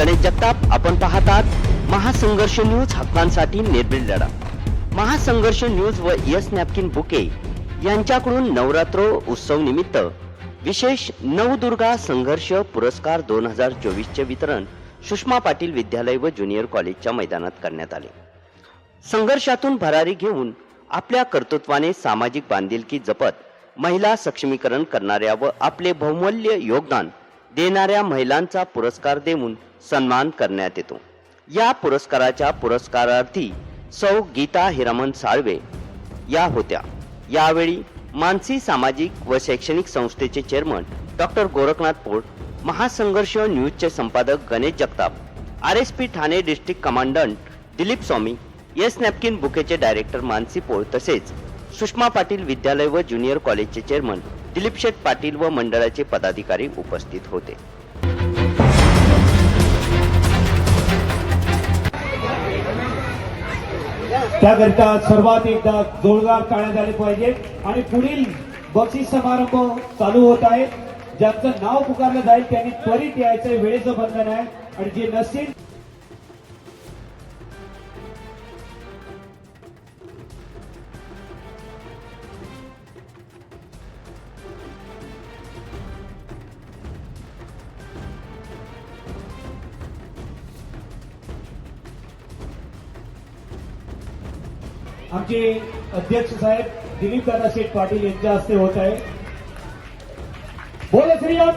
गणेश जगताप आपण पाहतात महासंघर्ष न्यूज हक्कांसाठी निर्भीड लढा. महासंघर्ष न्यूज व यस नॅपकिन बुके यांच्याकडून नवरात्र उत्सव निमित्त विशेष नवदुर्गा संघर्ष पुरस्कार दोन हजार चोवीसचे वितरण सुषमा पाटील विद्यालय व ज्युनियर कॉलेजच्या मैदानात करण्यात आले. संघर्षातून भरारी घेऊन आपल्या कर्तृत्वाने सामाजिक बांधिलकी जपत महिला सक्षमीकरण करणाऱ्या व आपले बहुमूल्य योगदान देणाऱ्या महिलांचा पुरस्कार देऊन सन्मान करण्यात येतो. या पुरस्काराच्या पुरस्कारार्थी सौ गीता हिरामन साळवे या होत्या. यावेळी मानसी सामाजिक व शैक्षणिक संस्थेचे चेअरमन डॉक्टर गोरखनाथ पोळ महासंघर्ष न्यूजचे संपादक Ganesh Jagtap R S P Thane district commandant Dilip Swami Yes Napkin बुकेचे director Mansi Pol तसेच सुषमा पाटील विद्यालय व ज्युनियर कॉलेजचे चेअरमन दिलीप शेठ पाटील व मंडळाचे पदाधिकारी उपस्थित होते. त्याकरिता सर्वात एकदा जोरदार टाळ्या झाले पाहिजे आणि पुढील बक्षीस समारंभ चालू होत आहे ज्यांचं नाव पुकारलं जाईल त्यांनी त्वरित यायचं वेळेचं बंधन आहे. आणि जे नसतील आमचे अध्यक्ष साहेब दिलीप दादा शेठ पाटील यांच्या हस्ते होत आहे. बोल श्रीराम